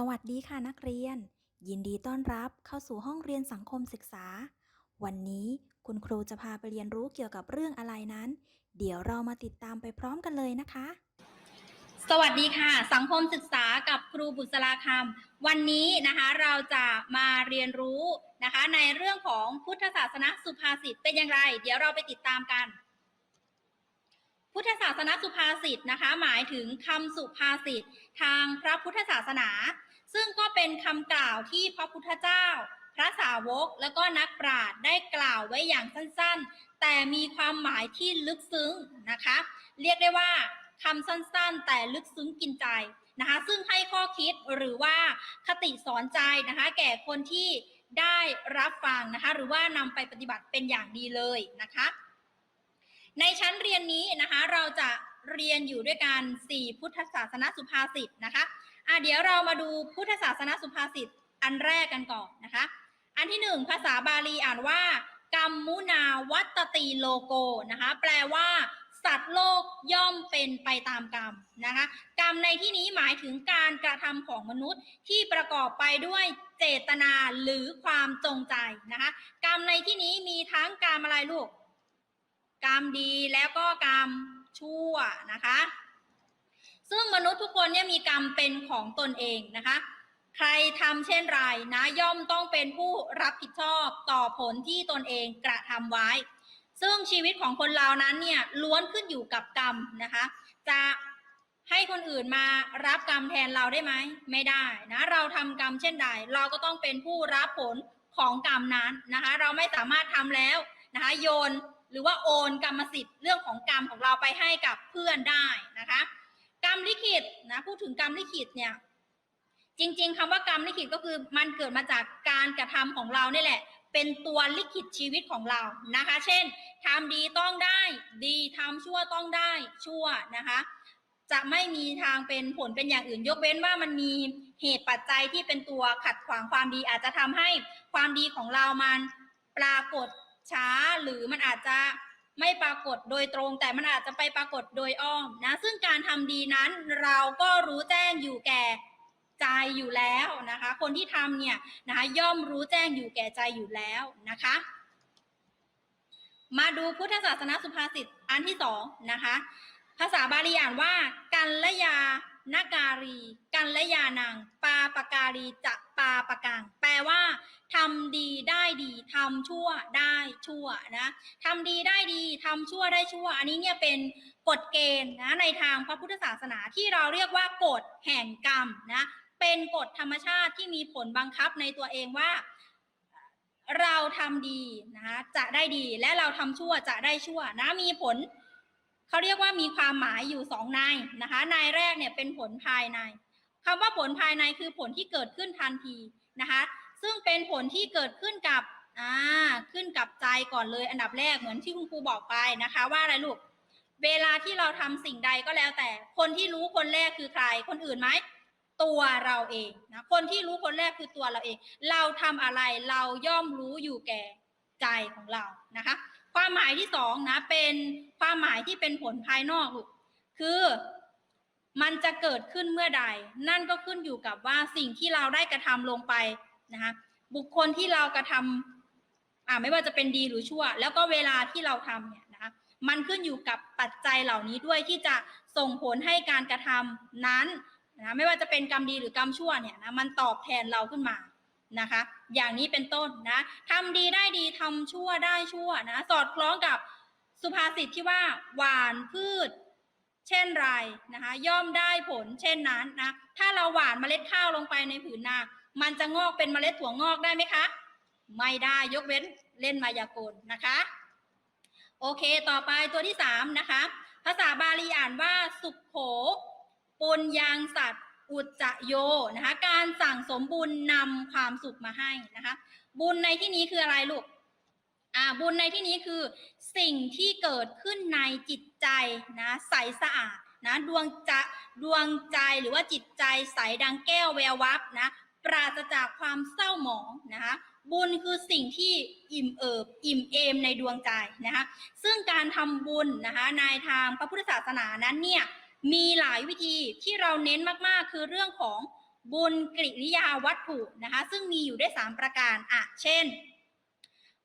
สวัสดีค่ะนักเรียน ยินดีต้อนรับเข้าสู่ห้องเรียนสังคมศึกษา วันนี้คุณครูจะพาไปเรียนรู้เกี่ยวกับเรื่องอะไรนั้น เดี๋ยวเรามาติดตามไปพร้อมกันเลยนะคะ สวัสดีค่ะ สังคมศึกษากับครูบุษราคำวันนี้นะคะเราจะมาเรียนรู้นะคะ ในเรื่องของพุทธศาสนสุภาษิตเป็นอย่างไร เดี๋ยวเราไปติดตามกัน พุทธศาสนสุภาษิตนะคะ หมายถึงคำสุภาษิตทางพระพุทธศาสนา ซึ่งก็เป็นคำกล่าวที่พระพุทธเจ้า พระสาวกและก็นักปราชญ์ได้กล่าวไว้อย่างสั้นๆ แต่มีความหมายที่ลึกซึ้งนะคะ เรียกได้ว่าคำสั้นๆ แต่ลึกซึ้งกินใจนะคะ ซึ่งให้ข้อคิดหรือว่าคติสอนใจนะคะ แก่คนที่ได้รับฟังนะคะ หรือว่านำไปปฏิบัติเป็นอย่างดีเลยนะคะ ในชั้นเรียนนี้นะคะเราจะเรียนอยู่ด้วยกัน4พุทธศาสนสุภาษิตนะคะ อะเดี๋ยวเรามาดูพุทธศาสนสุภาษิตอันแรกกันก่อนนะคะ อันที่หนึ่งภาษาบาลีอ่านว่า กัมมุนาวัตติโลโกนะคะ แปลว่า สัตว์โลกย่อมเป็นไปตามกรรมนะคะ กรรมในที่นี้หมายถึงการกระทำของมนุษย์ที่ประกอบไปด้วยเจตนาหรือความจงใจนะคะ กรรมในที่นี้มีทั้งกรรมอะไรลูก กรรมดีแล้วก็กรรมชั่วนะคะ ซึ่งมนุษย์ทุกคนเนี่ยมีกรรมเป็นของตนเองนะคะ ใครทำเช่นไรนะย่อมต้องเป็นผู้รับผิดชอบต่อผลที่ตนเองกระทำไว้ ซึ่งชีวิตของคนเรานั้นเนี่ยล้วนขึ้นอยู่กับกรรมนะคะ จะให้คนอื่นมารับกรรมแทนเราได้ไหมไม่ได้นะเราทำกรรมเช่นใด เราก็ต้องเป็นผู้รับผลของกรรมนั้นนะคะ เราไม่สามารถทำแล้วนะคะโยนหรือว่าโอนกรรมสิทธิ์เรื่องของกรรมของเราไปให้กับเพื่อนได้นะคะ กรรมลิขิตนะพูดถึงกรรมลิขิตเนี่ยจริง ๆคำว่ากรรมลิขิตก็คือมันเกิดมาจากการกระทำของเราเนี่แหละ เป็นตัวลิขิตชีวิตของเรานะคะ เช่นทำดีต้องได้ ดีทำชั่วต้องได้ชั่วนะคะ จะไม่มีทางเป็นผลเป็นอย่างอื่น ยกเว้นว่ามันมีเหตุปัจจัยที่เป็นตัวขัดขวางความดีอาจจะทำให้ความดีของเรามันปรากฏช้าหรือมันอาจจะ ไม่ปรากฏโดยตรง แต่มันอาจจะไปปรากฏโดยอ้อมนะ ซึ่งการทำดีนั้นเราก็รู้แจ้งอยู่แก่ใจอยู่แล้วนะคะ คนที่ทำเนี่ยนะคะย่อมรู้แจ้งอยู่แก่ใจอยู่แล้วนะคะ มาดูพุทธศาสนาสุภาษิตอันที่สองนะคะ ภาษาบาลีอ่านว่ากันละยา นาการี กันและยานังปาปการีจะปาปกังแปลว่าทำดีได้ดีทำชั่วได้ชั่วนะทำดีได้ดีทำชั่วได้ชั่ว อันนี้เนี่ยเป็นกฎเกณฑ์นะในทางพระพุทธศาสนาที่เราเรียกว่ากฎแห่งกรรมนะเป็นกฎธรรมชาติที่มีผลบังคับในตัวเองว่าเราทำดีนะคะจะได้ดีและเราทำชั่วจะได้ชั่วนะมีผล เขาเรียกว่ามีความหมายอยู่สองในนะคะในแรกเนี่ยเป็นผลภายในคำว่าผลภายในคือผลที่เกิดขึ้นทันทีนะคะซึ่งเป็นผลที่เกิดขึ้นกับอ่าขึ้นกับใจก่อนเลยอันดับแรกเหมือนที่คุณครูบอกไปนะคะ ว่าอะไรลูกเวลาที่เราทำสิ่งใดก็แล้วแต่ คนที่รู้คนแรกคือใคร คนอื่นไหมตัวเราเองนะคนที่รู้คนแรกคือตัวเราเอง เราทำอะไรเราย่อมรู้อยู่แก่ใจของเรานะคะ ความหมายที่สองนะเป็นความหมายที่เป็นผลภายนอกลูกคือมันจะเกิดขึ้นเมื่อใด นั่นก็ขึ้นอยู่กับว่าสิ่งที่เราได้กระทำลงไปนะคะบุคคลที่เรากระทำอ่าไม่ว่าจะเป็นดีหรือชั่ว แล้วก็เวลาที่เราทำเนี่ยนะคะมันขึ้นอยู่กับปัจจัยเหล่านี้ด้วยที่จะส่งผลให้การกระทำนั้นนะไม่ว่าจะเป็นกรรมดีหรือ กรรมชั่วเนี่ยนะมันตอบแทนเราขึ้นมา นะคะ อย่างนี้เป็นต้นนะทำดีได้ดีทำชั่วได้ชั่วนะ สอดคล้องกับสุภาษิตที่ว่าหวานพืช เช่นไรนะคะ ย่อมได้ผลเช่นนั้นนะ ถ้าเราหวานเมล็ดข้าวลงไปในผืนนา มันจะงอกเป็นเมล็ดถั่วงอกได้ไหมคะ ไม่ได้ยกเว้นเล่นมายากลนะคะ โอเคต่อไปตัวที่สามนะคะ ภาษาบาลีอ่านว่าสุขโขปุญยางสัตว์ อุจจโยนะคะการสั่งสมบุญนำความสุขมาให้นะคะ บุญในที่นี้คืออะไรลูกอ่าบุญในที่นี้คือสิ่งที่เกิดขึ้นในจิตใจนะใสสะอาดนะดวงจะดวงใจหรือว่าจิตใจใสดังแก้วแวววับนะปราศจากความเศร้าหมองนะคะบุญคือสิ่งที่อิ่มเอิบอิ่มเอมในดวงใจนะคะซึ่งการทำบุญนะคะในทางพระพุทธศาสนานั้นเนี่ย มีหลายวิธีที่เราเน้นมากๆ คือเรื่องของบุญกริยาวัตถุนะคะ ซึ่งมีอยู่ด้วยสามประการอะเช่น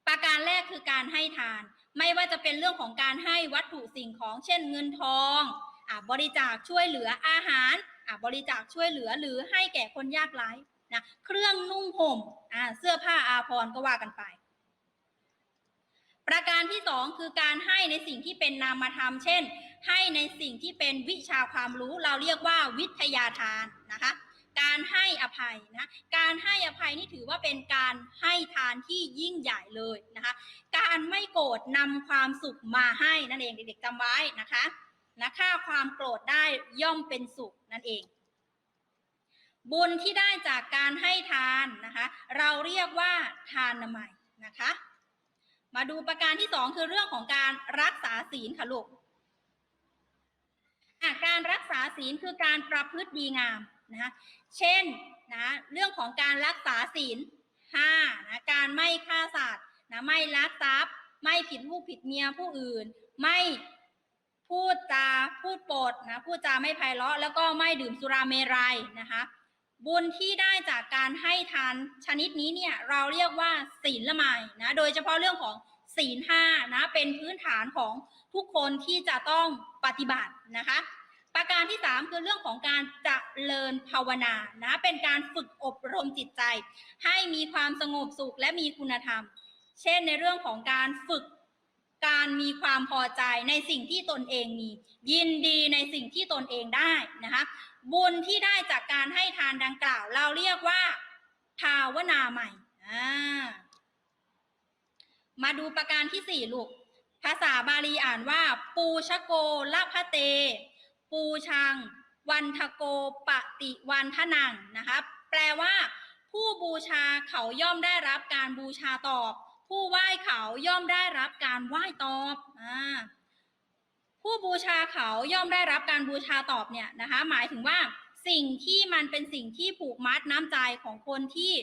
ประการแรกคือการให้ทาน ไม่ว่าจะเป็นเรื่องของการให้วัตถุสิ่งของเช่นเงินทองอะบริจาคช่วยเหลืออาหารอะบริจาคช่วยเหลือหรือให้แก่คนยากไร้นะเครื่องนุ่งห่มอะเสื้อผ้าอาภรณ์ก็ว่ากันไป ประการที่สองคือการให้ในสิ่งที่เป็นนามธรรม เช่น ให้ในสิ่งที่เป็นวิชาความรู้เราเรียกว่าวิทยาทานนะคะ การให้อภัยนะการให้อภัยนี่ถือว่าเป็นการให้ทานที่ยิ่งใหญ่เลยนะคะ การไม่โกรธนำความสุขมาให้นั่นเองเด็กๆจำไว้นะคะนะค่าความโกรธได้ย่อมเป็นสุขนั่นเองบุญที่ได้จากการให้ทานนะคะ เราเรียกว่าทานนามัยนะคะ มาดูประการที่สองคือเรื่องของการรักษาศีลค่ะลูก อะการรักษาศีลคือการประพฤติดีงามนะคะเช่นนะเรื่องของการรักษาศีลห้านะการไม่ฆ่าสัตว์นะไม่ลักทรัพย์ ไม่ผิดลูกผิดเมียผู้อื่น ไม่พูดจาพูดปดนะพูดจาไม่ไพเราะแล้วก็ไม่ดื่มสุราเมรัยนะคะบุญที่ได้จากการให้ทานชนิดนี้เนี่ยเราเรียกว่าศีลละไมนะโดยเฉพาะเรื่องของ ศีลห้านะเป็นพื้นฐานของทุกคนที่จะต้องปฏิบัตินะคะ ประการที่ 3 คือเรื่องของการเจริญภาวนานะเป็นการฝึกอบรมจิตใจ ให้มีความสงบสุขและมีคุณธรรม เช่นในเรื่องของการฝึกการมีความพอใจในสิ่งที่ตนเองมี ยินดีในสิ่งที่ตนเองได้นะคะบุญที่ได้จากการให้ทานดังกล่าว เราเรียกว่าภาวนาใหม่อ่า มาดูประการที่สี่ลูก ภาษาบาลีอ่านว่า ปูชโกละพะเต ปูชัง วันทโกปฏิวันทนังนะคะแปลว่า ผู้บูชาเขาย่อมได้รับการบูชาตอบ ผู้ไหว้เขาย่อมได้รับการไหว้ตอบอ่าผู้บูชาเขาย่อมได้รับการบูชาตอบเนี่ยนะคะ หมายถึงว่าสิ่งที่มันเป็นสิ่งที่ผูกมัดน้ำใจของคนที่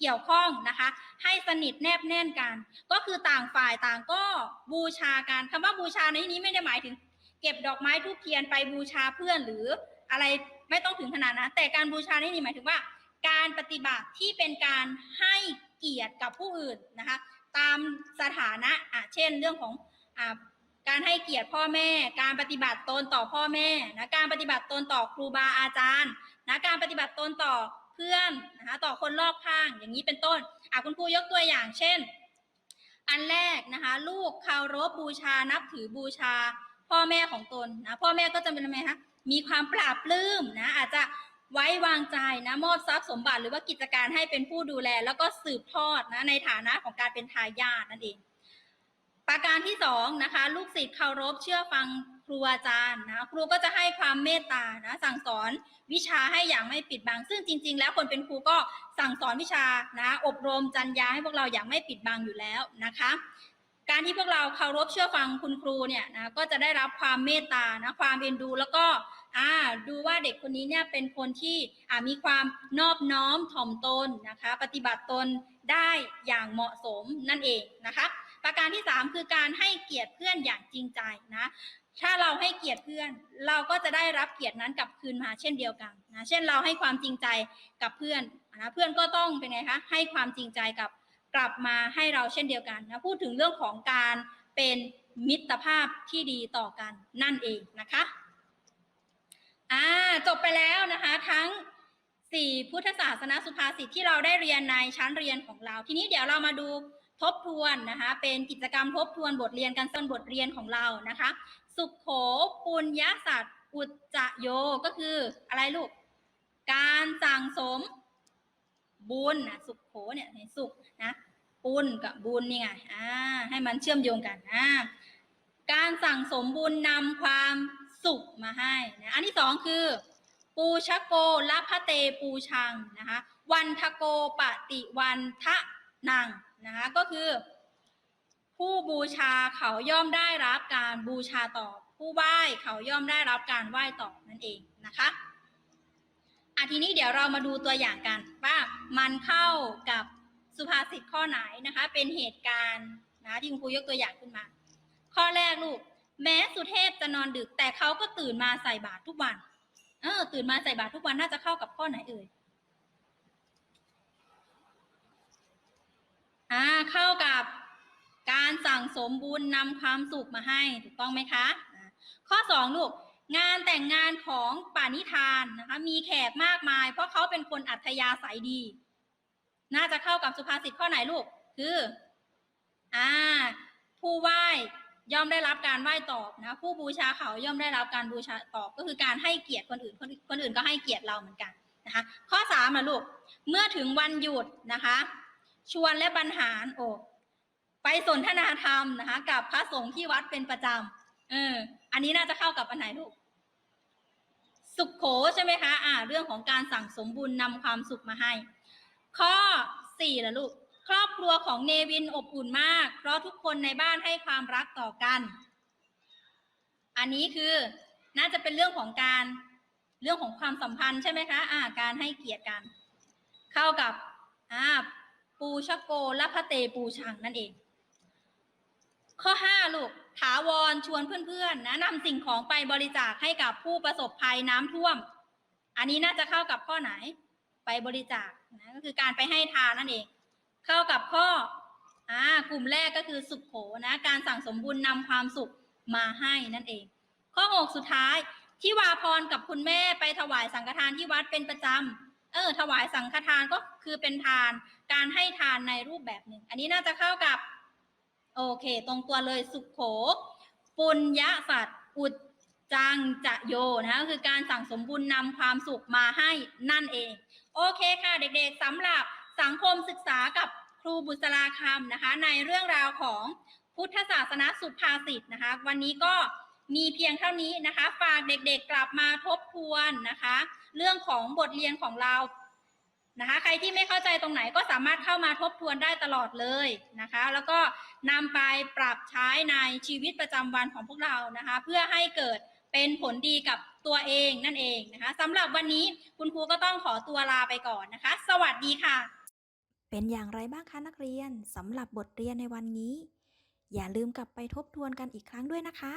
เกี่ยวข้องนะคะ ให้สนิทแนบแน่นกัน ก็คือต่างฝ่ายต่างก็บูชากันคำว่าบูชาในที่นี้ไม่ได้หมายถึง เก็บดอกไม้ทูบเทียนไปบูชาเพื่อนหรืออะไรไม่ต้องถึงขนาดนั้นแต่การบูชาในนี่หมายถึงว่า การปฏิบัติที่เป็นการให้เกียรติกับผู้อื่นนะคะ ตามสถานะอะเช่น เรื่องของอ่าการให้เกียรติพ่อแม่ การปฏิบัติตนต่อพ่อแม่นะการปฏิบัติตนต่อครูบาอาจารย์นะการปฏิบัติตนต่อ เพื่อนนะคะต่อคนรอบข้างอย่างนี้เป็นต้นอะคุณครูยกตัวอย่างเช่น อันแรกนะคะลูกเคารพบูชานับถือบูชาพ่อแม่ของตนนะพ่อแม่ก็จะเป็นยังไงคะมีความปราบปลื้มนะอาจจะไว้วางใจนะมอบทรัพย์สมบัติหรือว่ากิจการให้เป็นผู้ดูแล แล้วก็สืบทอดนะในฐานะของการเป็นทายาทนั่นเอง ประการที่สองนะคะ ลูกศิษย์เคารพเชื่อฟังครูอาจารย์นะครูก็จะให้ความเมตตานะสั่งสอนวิชาให้อย่างไม่ปิดบัง ซึ่งจริง ๆ แล้วคนเป็นครูก็สั่งสอนวิชานะอบรมจัญญาให้พวกเราอย่างไม่ปิดบังอยู่แล้วนะคะ การที่พวกเราเคารพเชื่อฟังคุณครูเนี่ยนะก็จะได้รับความเมตตานะความเอ็นดูแล้วก็อ่าดูว่าเด็กคนนี้เนี่ยเป็นคนที่อ่ามีความนอบน้อมถ่อมตนนะคะ ปฏิบัติตนได้อย่างเหมาะสมนั่นเองนะคะ ประการที่ 3 คือการให้เกียรติเพื่อนอย่างจริงใจนะ ถ้าเราให้เกียรติเพื่อน เราก็จะได้รับเกียรตินั้นกลับคืนมาเช่นเดียวกันนะเช่นเราให้ความจริงใจกับเพื่อนนะเพื่อนก็ต้องเป็นไงคะให้ความจริงใจกับกลับมาให้เราเช่นเดียวกันนะพูดถึงเรื่องของการเป็นมิตรภาพที่ดีต่อกันนั่นเองนะคะอ่าจบไปแล้วนะคะทั้งสี่พุทธศาสนาสุภาษิตที่เราได้เรียนในชั้นเรียนของเรา ทีนี้เดี๋ยวเรามาดู ทบทวนนะคะ เป็นกิจกรรมทบทวนบทเรียนกันส่วนบทเรียนของเรานะคะ สุขโขปุญญาสัตว์อุจจโยก็คืออะไรลูก การสั่งสมบุญนะสุขโขเนี่ยสุขนะปุญกับบุญนี่ไงอ่าให้มันเชื่อมโยงกันอ่าการสั่งสมบุญนำความสุขมาให้นะอันที่สองคือ ปูชโกละพะเตปูชังนะคะวันทโกปฏิวันทะนัง นะคะก็คือ ผู้บูชาเขาย่อมได้รับการบูชาตอบ ผู้ไหว้เขาย่อมได้รับการไหว้ตอบนั่นเองนะคะอะทีนี้เดี๋ยวเรามาดูตัวอย่างกันว่ามันเข้ากับสุภาษิตข้อไหนนะคะ เป็นเหตุการณ์นะที่คุณครูยกตัวอย่างขึ้นมา ข้อแรกลูก แม้สุเทพจะนอนดึกแต่เขาก็ตื่นมาใส่บาตรทุกวัน เออ ตื่นมาใส่บาตรทุกวันน่าจะเข้ากับข้อไหนเอ่ย อ่าเข้ากับการสั่งสมบุญนำความสุขมาให้ถูกต้องไหมคะข้อสองลูกงานแต่งงานของป่านิทานนะคะมีแขกมากมาย เพราะเขาเป็นคนอัธยาศัยดี น่าจะเข้ากับสุภาษิตข้อไหนลูก คืออ่าผู้ไหว้ย่อมได้รับการไหว้ตอบนะ ผู้บูชาเขาย่อมได้รับการบูชาตอบก็คือการให้เกียรติคนอื่นคนคนอื่นก็ให้เกียรติเราเหมือนกันนะคะ ข้อสามนะลูกเมื่อถึงวันหยุดนะคะ ชวนและบรรหารโอกไปสนทนาธรรมนะคะ กับพระสงฆ์ที่วัดเป็นประจำเออ อันนี้น่าจะเข้ากับอันไหนลูกสุขโขใช่ไหมคะอ่า เรื่องของการสั่งสมบุญนำความสุขมาให้ ข้อสี่ละลูก ครอบครัวของเนวินอบอุ่นมาก เพราะทุกคนในบ้านให้ความรักต่อกัน อันนี้คือน่าจะเป็นเรื่องของการเรื่องของความสัมพันธ์ใช่ไหมคะ อ่า การให้เกียรติกัน เข้ากับอ่า ปูชะโกและพระเตปูชังนั่นเอง ข้อห้าลูกถาวรชวนเพื่อนๆนะนำสิ่งของไปบริจาคให้กับผู้ประสบภัยน้ำท่วม อันนี้น่าจะเข้ากับข้อไหน ไปบริจาคนะก็คือการไปให้ทานนั่นเอง เข้ากับข้ออ่ากลุ่มแรกก็คือสุขโขนะ การสั่งสมบุญนำความสุขมาให้นั่นเอง ข้อหกสุดท้ายที่วาพรกับคุณแม่ไปถวายสังฆทานที่วัดเป็นประจำเออ ถวายสังฆทานก็คือเป็นทาน การให้ทานในรูปแบบหนึ่ง อันนี้น่าจะเข้ากับ โอเค ตรงตัวเลยสุขโข ปุญญาสัตว์อุดจังจะโยนะคะคือการสั่งสมบุญนำความสุขมาให้นั่นเอง โอเคค่ะเด็กๆสำหรับสังคมศึกษากับครูบุษราคำนะคะ ในเรื่องราวของพุทธศาสนาสุภาษิตนะคะ วันนี้ก็มีเพียงเท่านี้นะคะ ฝากเด็กๆกลับมาทบทวนนะคะ เรื่องของบทเรียนของเรา นะคะ ใครที่ไม่เข้าใจตรงไหนก็สามารถเข้ามาทบทวนได้ตลอดเลยนะคะ แล้วก็นำไปปรับใช้ในชีวิตประจำวันของพวกเรานะคะ เพื่อให้เกิดเป็นผลดีกับตัวเองนั่นเองนะคะสำหรับวันนี้คุณครูก็ต้องขอตัวลาไปก่อนนะคะ สวัสดีค่ะ เป็นอย่างไรบ้างคะนักเรียนสำหรับบทเรียนในวันนี้ อย่าลืมกลับไปทบทวนกันอีกครั้งด้วยนะคะ